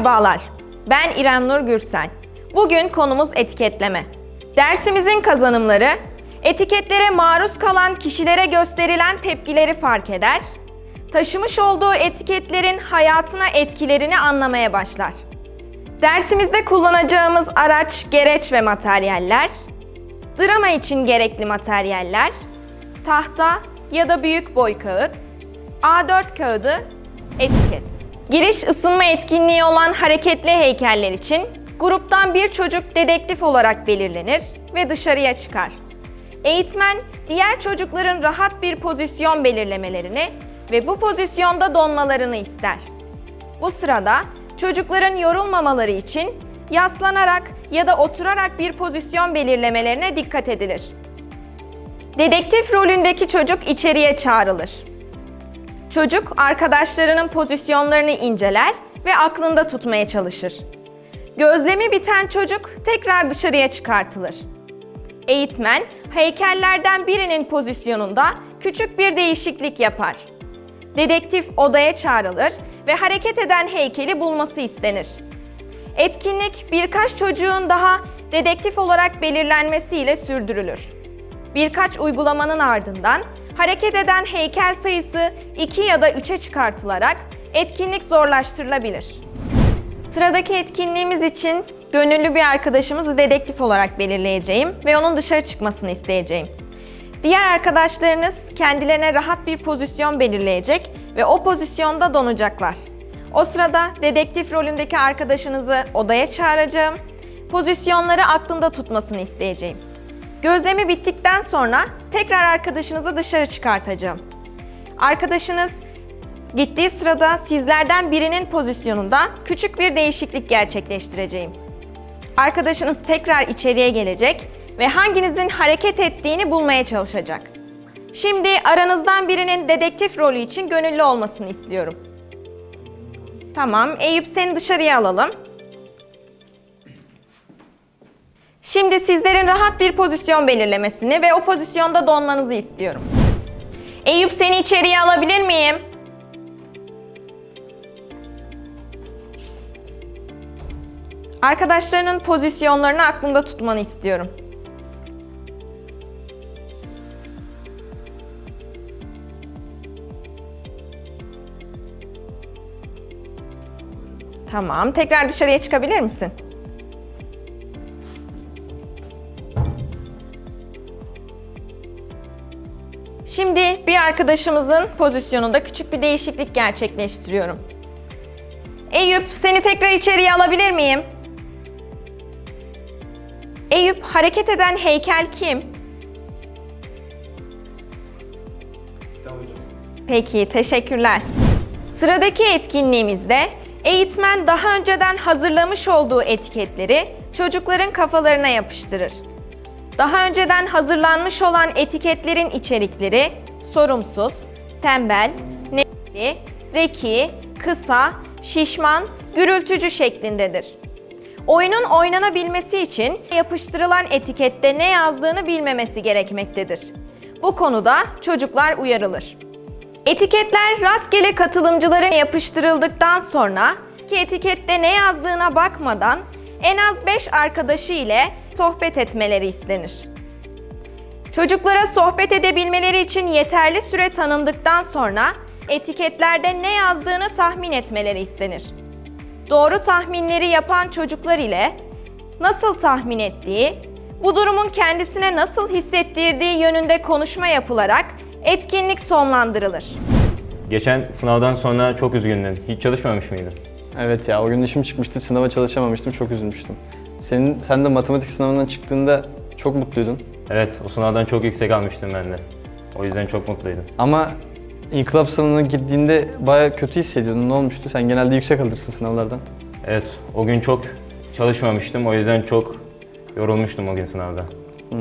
Merhabalar, ben İrem Nur Gürsel. Bugün konumuz etiketleme. Dersimizin kazanımları, etiketlere maruz kalan kişilere gösterilen tepkileri fark eder, taşımış olduğu etiketlerin hayatına etkilerini anlamaya başlar. Dersimizde kullanacağımız araç, gereç ve materyaller, drama için gerekli materyaller, tahta ya da büyük boy kağıt, A4 kağıdı, etiket. Giriş ısınma etkinliği olan hareketli heykeller için gruptan bir çocuk dedektif olarak belirlenir ve dışarıya çıkar. Eğitmen diğer çocukların rahat bir pozisyon belirlemelerini ve bu pozisyonda donmalarını ister. Bu sırada çocukların yorulmamaları için yaslanarak ya da oturarak bir pozisyon belirlemelerine dikkat edilir. Dedektif rolündeki çocuk içeriye çağrılır. Çocuk arkadaşlarının pozisyonlarını inceler ve aklında tutmaya çalışır. Gözlemi biten çocuk tekrar dışarıya çıkartılır. Eğitmen heykellerden birinin pozisyonunda küçük bir değişiklik yapar. Dedektif odaya çağrılır ve hareket eden heykeli bulması istenir. Etkinlik birkaç çocuğun daha dedektif olarak belirlenmesiyle sürdürülür. Birkaç uygulamanın ardından hareket eden heykel sayısı 2 ya da 3'e çıkartılarak etkinlik zorlaştırılabilir. Sıradaki etkinliğimiz için gönüllü bir arkadaşımızı dedektif olarak belirleyeceğim ve onun dışarı çıkmasını isteyeceğim. Diğer arkadaşlarınız kendilerine rahat bir pozisyon belirleyecek ve o pozisyonda donacaklar. O sırada dedektif rolündeki arkadaşınızı odaya çağıracağım. Pozisyonları aklında tutmasını isteyeceğim. Gözlemi bittikten sonra tekrar arkadaşınızı dışarı çıkartacağım. Arkadaşınız gittiği sırada sizlerden birinin pozisyonunda küçük bir değişiklik gerçekleştireceğim. Arkadaşınız tekrar içeriye gelecek ve hanginizin hareket ettiğini bulmaya çalışacak. Şimdi aranızdan birinin dedektif rolü için gönüllü olmasını istiyorum. Tamam, Eyüp seni dışarıya alalım. Şimdi sizlerin rahat bir pozisyon belirlemesini ve o pozisyonda donmanızı istiyorum. Eyüp seni içeriye alabilir miyim? Arkadaşlarının pozisyonlarını aklında tutmanı istiyorum. Tamam. Tekrar dışarıya çıkabilir misin? Şimdi bir arkadaşımızın pozisyonunda küçük bir değişiklik gerçekleştiriyorum. Eyüp, seni tekrar içeriye alabilir miyim? Eyüp, hareket eden heykel kim? Peki, teşekkürler. Sıradaki etkinliğimizde eğitmen daha önceden hazırlamış olduğu etiketleri çocukların kafalarına yapıştırır. Daha önceden hazırlanmış olan etiketlerin içerikleri sorumsuz, tembel, neşeli, zeki, kısa, şişman, gürültücü şeklindedir. Oyunun oynanabilmesi için yapıştırılan etikette ne yazdığını bilmemesi gerekmektedir. Bu konuda çocuklar uyarılır. Etiketler rastgele katılımcılara yapıştırıldıktan sonra ki etikette ne yazdığına bakmadan en az 5 arkadaşı ile sohbet etmeleri istenir. Çocuklara sohbet edebilmeleri için yeterli süre tanındıktan sonra etiketlerde ne yazdığını tahmin etmeleri istenir. Doğru tahminleri yapan çocuklar ile nasıl tahmin ettiği, bu durumun kendisine nasıl hissettirdiği yönünde konuşma yapılarak etkinlik sonlandırılır. Geçen sınavdan sonra çok üzgündün. Hiç çalışmamış mıydın? Evet ya o gün dişim çıkmıştı, sınava çalışamamıştım, çok üzülmüştüm. Senin, sen de matematik sınavından çıktığında çok mutluydun. Evet, o sınavdan çok yüksek almıştım ben de. O yüzden çok mutluydum. Ama inkılap sınavına girdiğinde baya kötü hissediyordun. Ne olmuştu? Sen genelde yüksek alırsın sınavlardan. Evet, o gün çok çalışmamıştım. O yüzden çok yorulmuştum o gün sınavda.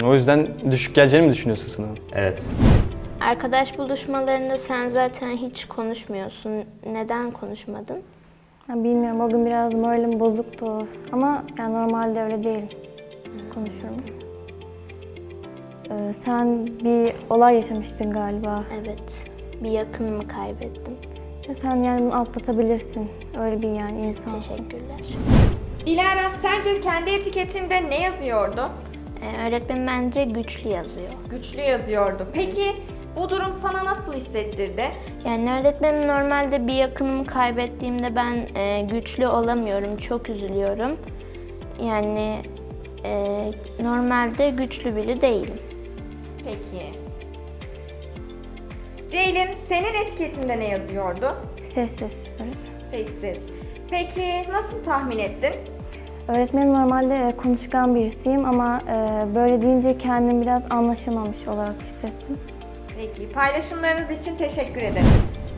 O yüzden düşük geleceğini mi düşünüyorsun sınava? Evet. Arkadaş buluşmalarında sen zaten hiç konuşmuyorsun. Neden konuşmadın? Ya bilmiyorum o gün biraz moralim bozuktu ama yani normalde öyle değil. Konuşurum. Ee, sen bir olay yaşamıştın galiba. Evet, bir yakınımı kaybettim. Ya sen yani bunu atlatabilirsin. Öyle bir yani insansın. Teşekkürler. Dilara sence kendi etiketinde ne yazıyordu? Ee, öğretmenim bence güçlü yazıyor. Güçlü yazıyordu. Peki bu durum sana nasıl hissettirdi? Yani öğretmenim normalde bir yakınımı kaybettiğimde ben e, güçlü olamıyorum, çok üzülüyorum. Yani e, normalde güçlü biri değilim. Peki. Ceylin senin etiketinde ne yazıyordu? Sessiz. Sessiz. Peki nasıl tahmin ettin? Öğretmenim normalde e, konuşkan birisiyim ama e, böyle deyince kendimi biraz anlaşılmamış olarak hissettim. Peki paylaşımlarınız için teşekkür ederim.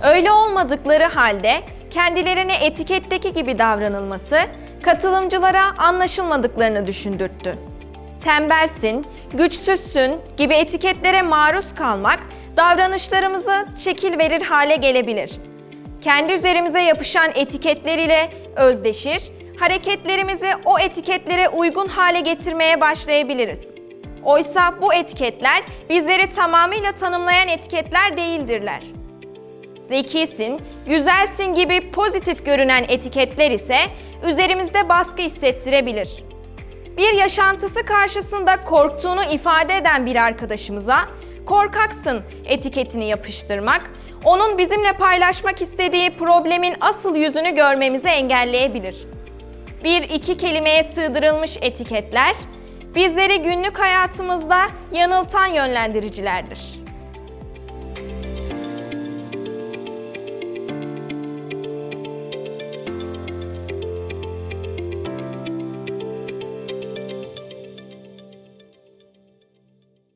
Öyle olmadıkları halde kendilerine etiketteki gibi davranılması katılımcılara anlaşılmadıklarını düşündürttü. Tembelsin, güçsüzsün gibi etiketlere maruz kalmak davranışlarımızı şekil verir hale gelebilir. Kendi üzerimize yapışan etiketler ile özdeşir, hareketlerimizi o etiketlere uygun hale getirmeye başlayabiliriz. Oysa bu etiketler bizleri tamamıyla tanımlayan etiketler değildirler. Zekisin, güzelsin gibi pozitif görünen etiketler ise üzerimizde baskı hissettirebilir. Bir yaşantısı karşısında korktuğunu ifade eden bir arkadaşımıza korkaksın etiketini yapıştırmak, onun bizimle paylaşmak istediği problemin asıl yüzünü görmemizi engelleyebilir. Bir iki kelimeye sığdırılmış etiketler bizleri günlük hayatımızda yanıltan yönlendiricilerdir.